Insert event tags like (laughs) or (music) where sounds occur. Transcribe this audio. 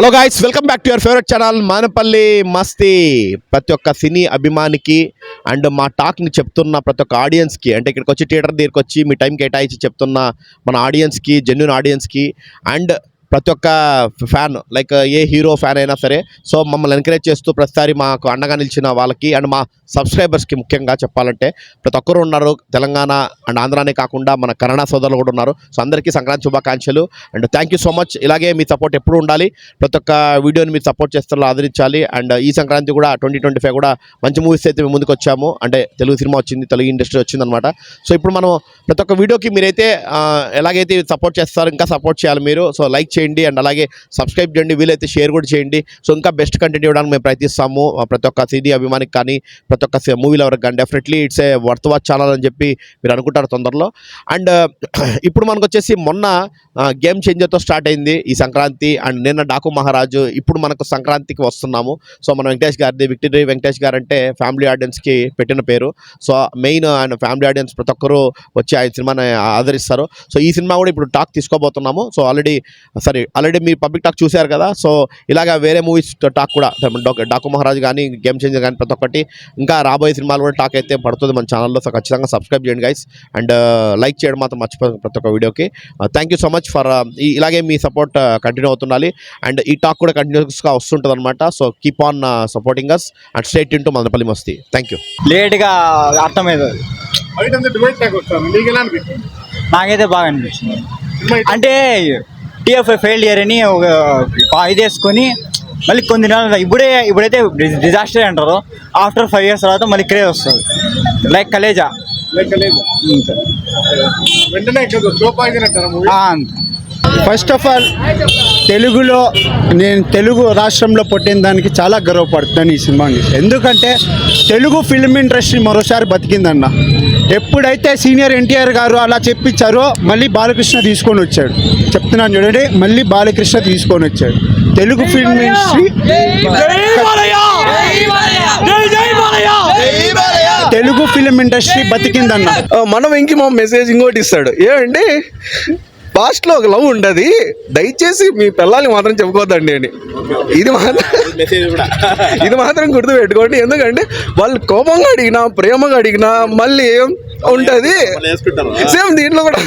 Hello guys welcome back to your favourite channel Manapalli Masti ప్రతి ఒక్క సినీ అభిమానికి and మా టాక్ని చెప్తున్న ప్రతి ఒక్క ఆడియన్స్కి అంటే ఇక్కడికి వచ్చి థియేటర్ దగ్గరికి వచ్చి మీ టైం కేటాయించి చెప్తున్న మన ఆడియన్స్కి జెన్యున్ ఆడియన్స్కి అండ్ ప్రతి ఒక్క fan like a hero fan అయినా సరే సో మమ్మల్ని ఎంకరేజ్ చేస్తూ ప్రతిసారి మాకు అండగా నిలిచిన వాళ్ళకి అండ్ మా సబ్స్క్రైబర్స్కి ముఖ్యంగా చెప్పాలంటే ప్రతి ఒక్కరు ఉన్నారు తెలంగాణ అండ్ ఆంధ్రానే కాకుండా మన కన్నడ సోదరులు కూడా ఉన్నారు. సో అందరికీ సంక్రాంతి శుభాకాంక్షలు and thank you so much ఇలాగే మీ సపోర్ట్ ఎప్పుడు ఉండాలి. ప్రతి ఒక్క వీడియోని మీరు సపోర్ట్ చేస్తున్న ఆదరించాలి. అండ్ ఈ సంక్రాంతి కూడా ట్వంటీ ట్వంటీ ఫైవ్ కూడా మంచి మూవీస్ అయితే మేము ముందుకు వచ్చాము. అంటే తెలుగు సినిమా వచ్చింది తెలుగు ఇండస్ట్రీ వచ్చింది అనమాట సో ఇప్పుడు మనం ప్రతి ఒక్క వీడియోకి మీరైతే ఎలాగైతే సపోర్ట్ చేస్తారో ఇంకా సపోర్ట్ చేయాలి మీరు. సో లైక్ చేయండి అండ్ అలాగే సబ్స్క్రైబ్ చేయండి వీలైతే షేర్ కూడా చేయండి. సో ఇంకా బెస్ట్ కంటెంట్ ఇవ్వడానికి మేము ప్రయత్నిస్తాము. ప్రతి ఒక్క సినీ అభిమానికి కానీ ప్రతి ఒక్క మూవీ లవర్కి కానీ. Definitely it's a worth watch channel అని చెప్పి మీరు అనుకుంటారు తొందరలో. అండ్ (clears throat) ఇప్పుడు మనకు వచ్చేసి మొన్న గేమ్ చేంజర్తో స్టార్ట్ అయింది ఈ సంక్రాంతి అండ్ నిన్న డాకు మహారాజు. ఇప్పుడు మనకు సంక్రాంతికి వస్తున్నాము. సో మన వెంకటేష్ గారిది విక్టరీ వెంకటేష్ గారు అంటే ఫ్యామిలీ ఆడియన్స్కి పెట్టిన పేరు. సో మెయిన్ ఆయన ఫ్యామిలీ ఆడియన్స్ ప్రతి ఒక్కరు వచ్చి ఆయన సినిమాని ఆదరిస్తారు. సో ఈ సినిమా కూడా ఇప్పుడు టాక్ తీసుకోబోతున్నాము. సో ఆల్రెడీ సారీ ఆల్రెడీ మీరు పబ్లిక్ టాక్ చూశారు కదా సో ఇలాగా వేరే మూవీస్ టాక్ కూడా డాక్- డాకు మహారాజ్ కానీ గేమ్ చేంజర్ కానీ ప్రతి ఒక్కటి ఇంకా రాబోయే సినిమాలు కూడా టాక్ అయితే పడుతుంది మన ఛానల్లో సో ఖచ్చితంగా సబ్స్క్రైబ్ చేయండి గైస్ అండ్ లైక్ చేయడం మాత్రం మర్చిపోయింది ప్రతి ఒక్క వీడియోకి thank you so much for ఇలాగే మీ సపోర్ట్ కంటిన్యూ అవుతుండాలి. అండ్ ఈ టాక్ కూడా కంటిన్యూస్గా వస్తుంటుంది అనమాట so keep on supporting us and state into Madanapalli Masti thank you లేట్గా అనిపిస్తుంది? నాకైతే బాగా అనిపించింది అయితే అంటే టీఎఫ్ఐ ఫెయిల్ ఇయర్ అని ఒక పా- ఇది వేసుకొని మళ్ళీ కొన్ని నెలలు ఇప్పుడే ఇప్పుడైతే డిజాస్టర్ అంటారు. ఆఫ్టర్ ఫైవ్ ఇయర్స్ తర్వాత మళ్ళీ క్రేజ్ వస్తుంది. లైక్ కలేజా? వెంటనే ఫస్ట్ ఆఫ్ ఆల్ తెలుగులో నేను తెలుగు రాష్ట్రంలో పుట్టిన దానికి చాలా గర్వపడుతున్నాను ఈ సినిమాని. ఎందుకంటే తెలుగు ఫిల్మ్ ఇండస్ట్రీ మరోసారి బతికిందన్న. ఎప్పుడైతే సీనియర్ ఎన్టీఆర్ గారు అలా చెప్పించారో మళ్ళీ బాలకృష్ణ తీసుకొని వచ్చాడు. చెప్తున్నాను చూడండి మళ్ళీ బాలకృష్ణ తీసుకొని వచ్చాడు. Telugu film industry Telugu film industry బతికిందన్న. మన వెంకి మా మెసేజ్ ఇంకోటి ఇస్తాడు. ఏమంటే పాస్ట్లో ఒక లవ్ ఉంటది దయచేసి మీ పిల్లల్ని మాత్రం చెప్పుకోవద్దండి అని. ఇది మాత్రం (laughs) ఇది మాత్రం గుర్తు పెట్టుకోండి. ఎందుకంటే వాళ్ళు కోపంగా అడిగినా ప్రేమగా అడిగినా మళ్ళీ ఉంటది. సేమ్ దీంట్లో కూడా.